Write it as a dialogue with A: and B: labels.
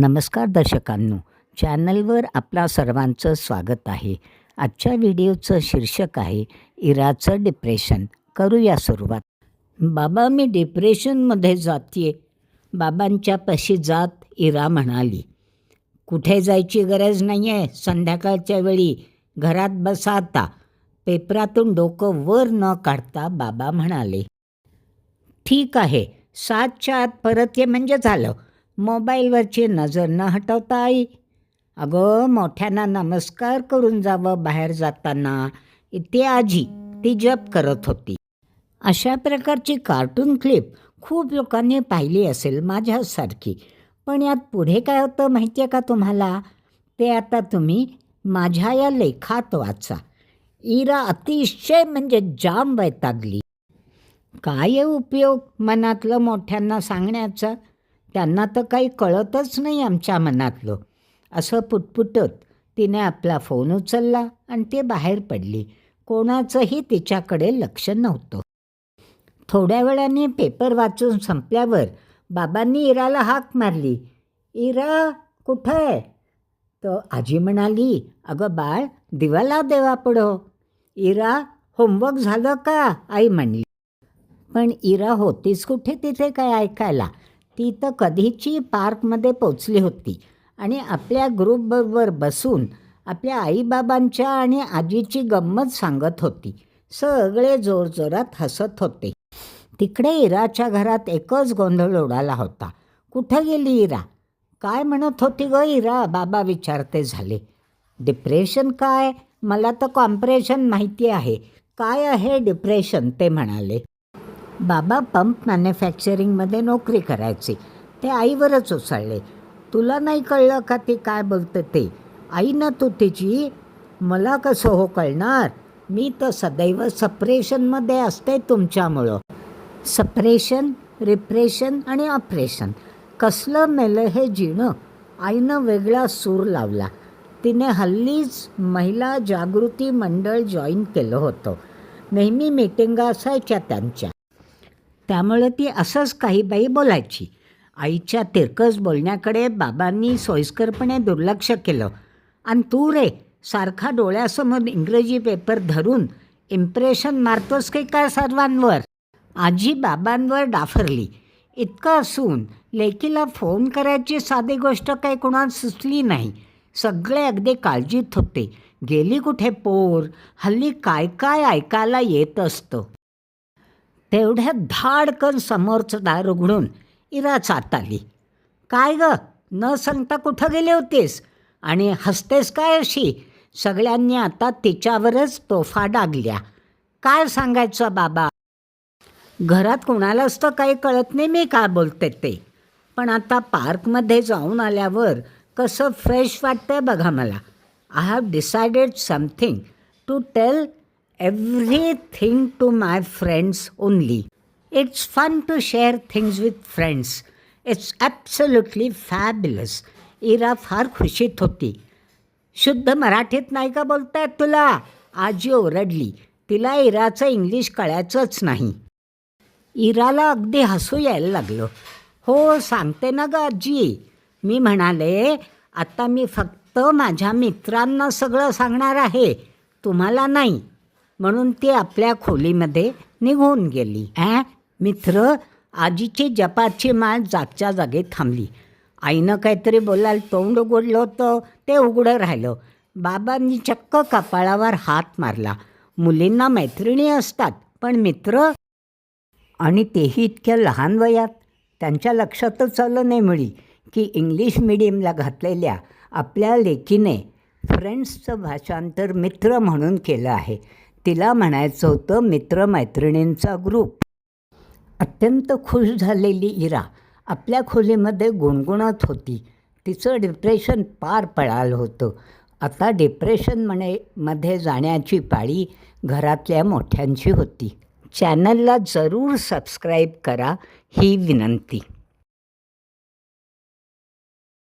A: नमस्कार दर्शकांनो चॅनलवर आपला सर्वांचं स्वागत आहे. आजच्या व्हिडिओचं शीर्षक आहे इराचं डिप्रेशन करूया सुरुवात. बाबा मी डिप्रेशनमध्ये जातीये. बाबांच्या पशी जात इरा म्हणाली. कुठे जायची गरज नाही आहे संध्याकाळच्या वेळी घरात बसा आता. पेपरातून डोकं वर न काढता बाबा म्हणाले. ठीक आहे सातच्या आत परत ये म्हणजे झालं. मोबाईलवरची नजर न हटवता आई अगं मोठ्यांना नमस्कार करून जावं बाहेर जाताना. ती आजी ती जप करत होती. अशा प्रकारची कार्टून क्लिप खूप लोकांनी पाहिली असेल माझ्यासारखी. पण यात पुढे काय होतं माहिती आहे का तुम्हाला? ते आता तुम्ही माझ्या या लेखात वाचा. इरा अतिशय म्हणजे जाम वैतागली. काय उपयोग मनातलं मोठ्यांना सांगण्याचा? त्यांना तर काही कळतच नाही आमच्या मनातलं. असं पुटपुटत तिने आपला फोन उचलला आणि ते बाहेर पडली. कोणाचंही तिच्याकडे लक्ष नव्हतं. थोड्या वेळाने पेपर वाचून संपल्यावर बाबांनी इराला हाक मारली. इरा कुठं आहे? तर आजी म्हणाली अगं बाळ दिवाला देवा पडो इरा होमवर्क झालं का? आई म्हणली. पण इरा होतीच कुठे तिथे काय ऐकायला? ती तर कधीची पार्कमध्ये पोचली होती. आणि आपल्या ग्रुपबरोबर बसून आपल्या आईबाबांच्या आणि आजीची गंमत सांगत होती. सगळे जोरजोरात हसत होते. तिकडे इराच्या घरात एकच गोंधळ उडाला होता. कुठं गेली इरा? काय म्हणत होती ग इरा? बाबा विचारते झाले. डिप्रेशन काय? मला तर कॉम्प्रेशन माहिती आहे. काय आहे डिप्रेशन? ते म्हणाले. बाबा पंप मॅन्युफॅक्चरिंगमध्ये नोकरी करायची. ते आईवरच उसळले. तुला नाही कळलं का ती काय बोलतं ते? आई ना तू तिची मला कसं हो कळणार? मी तर सदैव सप्रेशनमध्ये असते तुमच्यामुळं. सप्रेशन रिप्रेशन आणि ऑपरेशन. कसलं मेलं हे जिणं? आईनं वेगळा सूर लावला. तिने हल्लीच महिला जागृती मंडळ जॉईन केलं होतं. नेहमी मीटिंग असायच्या त्यांच्या. त्यामुळे ती असंच काही बाई बोलायची. आईच्या तिरकस बोलण्याकडे बाबांनी सोयीस्करपणे दुर्लक्ष केलं. आणि तू रे सारखा डोळ्यासमोर इंग्रजी पेपर धरून इम्प्रेशन मारतोस की काय सर्वांवर? आजी बाबांवर डाफरली. इतकं असून लेकीला फोन करायची साधी गोष्ट काही कुणाला सुचली नाही. सगळे अगदी काळजीत होते. गेली कुठे पोर? हल्ली काय काय ऐकायला येत असतं? तेवढ्या धाडकन समोरचं दार उघडून इरा चात आली. काय ग? न सांगता कुठं गेले होतेस? आणि हसतेस काय अशी? सगळ्यांनी आता तिच्यावरच तोफा डागल्या. काय सांगायचं बाबा? घरात कोणालाच तर काही कळत नाही मी काय बोलते ते. पण आता पार्कमध्ये जाऊन आल्यावर कसं फ्रेश वाटतंय बघा मला. I have decided something to tell everything to my friends only it's fun to share things with friends it's absolutely fabulous Ira फार खुशीत होती. शुद्ध मराठीत नाही का बोलतायत तुला? आजी ओरडली तिला इराचं इंग्लिश कळायचंच नाही. इराला अगदी हसू यायला लागलं. हो सांगते ना ग आजी. मी म्हणाले आता मी फक्त माझ्या मित्रांना सगळं सांगणार आहे. तुम्हाला नाही. म्हणून ती आपल्या खोलीमध्ये निघून गेली. ॲ मित्र आजीची जपाची माळ जागच्या जागी थांबली. आईनं काहीतरी बोलायला तोंड उघडलं होतं ते उघडं राहिलं. बाबांनी चक्क कपाळावर हात मारला. मुलींना मैत्रिणी असतात पण मित्र आणि तेही इतक्या लहान वयात. त्यांच्या लक्षातच आलं नाही मिळी की इंग्लिश मिडियमला घातलेल्या आपल्या लेकीने फ्रेंड्सचं भाषांतर मित्र म्हणून केलं आहे. तिला म्हणायचं होतं मित्रमैत्रिणींचा ग्रुप अत्यंत खुश झालेली इरा आपल्या खोलीमध्ये गुणगुणत होती. तिचं डिप्रेशन पार पळालं होतं. आता डिप्रेशन म्हणे मध्ये जाण्याची पाळी घरातल्या मोठ्यांची होती. चॅनलला जरूर सबस्क्राईब करा ही विनंती.